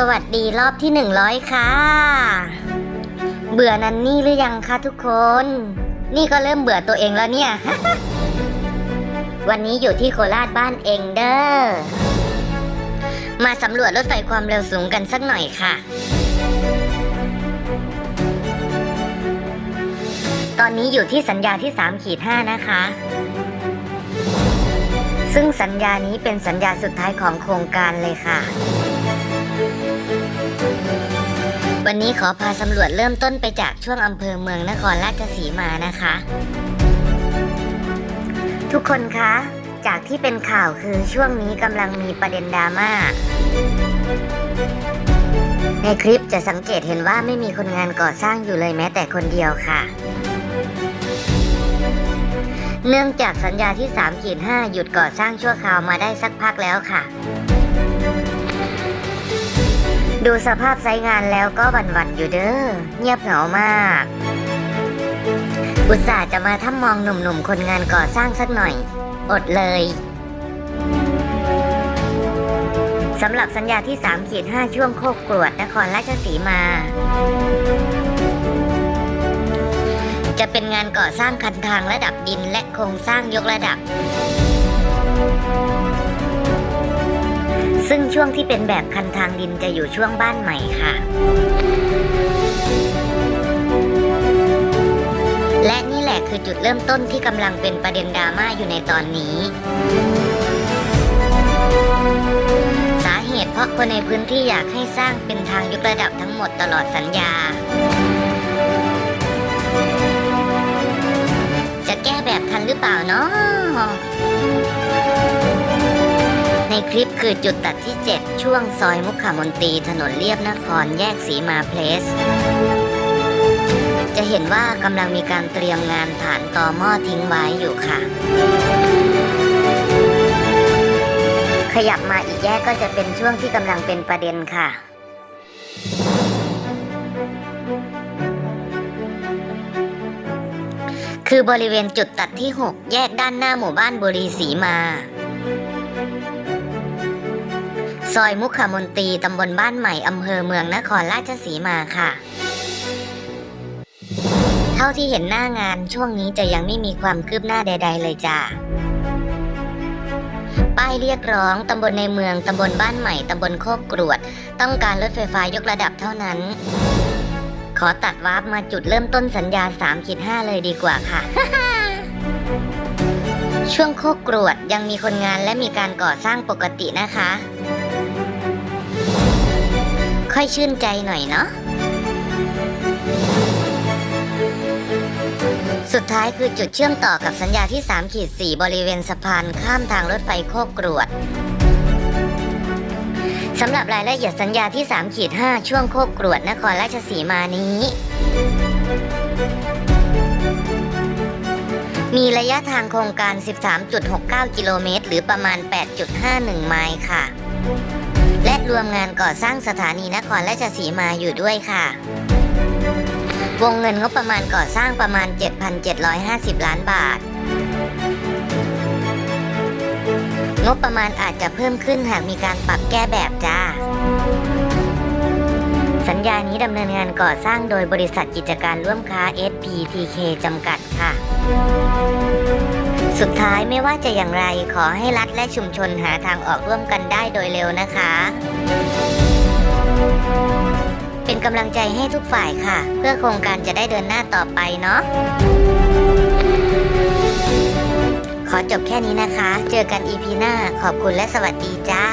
สวัสดีรอบที่หนึ่งร้อยค่ะ เบื่อนันนี่หรือยังคะทุกคน นี่ก็เริ่มเบื่อตัวเองแล้วเนี่ย วันนี้อยู่ที่โคราชบ้านเองเด้อ มาสำรวจรถไฟความเร็วสูงกันสักหน่อยค่ะ ตอนนี้อยู่ที่สัญญาที่3ขีด5นะคะ ซึ่งสัญญานี้เป็นสัญญาสุดท้ายของโครงการเลยค่ะ วันนี้ขอพาสำรวจเริ่มต้นไปจากช่วงอำเภอเมืองนครราชสีมานะคะ ทุกคนคะ จากที่เป็นข่าวคือช่วงนี้กำลังมีประเด็นดราม่าในคลิปจะสังเกตเห็นว่าไม่มีคนงานก่อสร้างอยู่เลยแม้แต่คนเดียวค่ะ เนื่องจากสัญญาที่3-5หยุดก่อสร้างชั่วคราวมาได้สักพักแล้วค่ะ ดูสภาพไซงานแล้วก็หวั่นๆอยู่เด้อ เงียบเหงามาก อุตส่าห์จะมาถ้ามองหนุ่มๆ คนงานก่อสร้างสักหน่อย อดเลยสำหรับสัญญาที่3ขีด5ช่วงโคกกรวดนครราชสีมา จะเป็นงานก่อสร้างคันทางระดับดินและโครงสร้างยกระดับ ซึ่งช่วงที่เป็นแบบคันทางดินจะอยู่ช่วงบ้านใหม่ค่ะ และนี่แหละคือจุดเริ่มต้นที่กำลังเป็นประเด็นดราม่าอยู่ในตอนนี้ สาเหตุเพราะคนในพื้นที่อยากให้สร้างเป็นทางยกระดับทั้งหมดตลอดสัญญา คลิปคือจุดตัดที่ 7 ช่วงซอยมุขมนตรีถนนเลียบนครแยกสีมาเพลส จะเห็นว่ากำลังมีการเตรียมงานฐานต่อหม้อทิ้งไว้อยู่ค่ะ ขยับมาอีกแยกก็จะเป็นช่วงที่กำลังเป็นประเด็นค่ะคือบริเวณจุดตัดที่ 6 แยกด้านหน้าหมู่บ้านบุรีศรีมา ซอยมุขมนตรีตำบลบ้านใหม่อำเภอเมืองนครราชสีมาค่ะ เท่าที่เห็นหน้างานช่วงนี้จะยังไม่มีความคืบหน้าใด ๆ เลยจ้าป้ายเรียกร้องตำบลในเมืองตำบลบ้านใหม่ตำบลโคกกรวด ต้องการรถไฟฟ้ายกระดับเท่านั้น ขอตัดวาร์ปมาจุดเริ่มต้นสัญญา3ขีด5เลยดีกว่าค่ะช่วงโคกกรวดยังมีคนงานและมีการก่อสร้างปกตินะคะ ค่อยชื่นใจหน่อยเนาะ สุดท้ายคือจุดเชื่อมต่อกับสัญญาที่3ขีด4บริเวณสะพานข้ามทางรถไฟโคกกรวดสำหรับรายละเอียดสัญญาที่3ขีด5ช่วงโคกกรวดนครราชสีมานี้ มีระยะทางโครงการ 13.69 กิโลเมตร หรือประมาณ 8.51 ไมล์ค่ะ รวมงานก่อสร้างสถานีนครราชสีมาอยู่ด้วยค่ะ วงเงินงบประมาณก่อสร้างประมาณ 7,750 ล้านบาท งบประมาณอาจจะเพิ่มขึ้นหากมีการปรับแก้แบบจ้า สัญญานี้ดำเนินงานก่อสร้างโดยบริษัทกิจการร่วมค้า SPTK จำกัดค่ะ สุดท้ายไม่ว่าจะอย่างไรขอให้รัฐและชุมชนหาทางออกร่วมกันได้โดยเร็วนะคะ เป็นกำลังใจให้ทุกฝ่ายค่ะ เพื่อโครงการจะได้เดินหน้าต่อไปเนาะขอจบแค่นี้นะคะ เจอกันอีพีหน้าขอบคุณและสวัสดีจ้า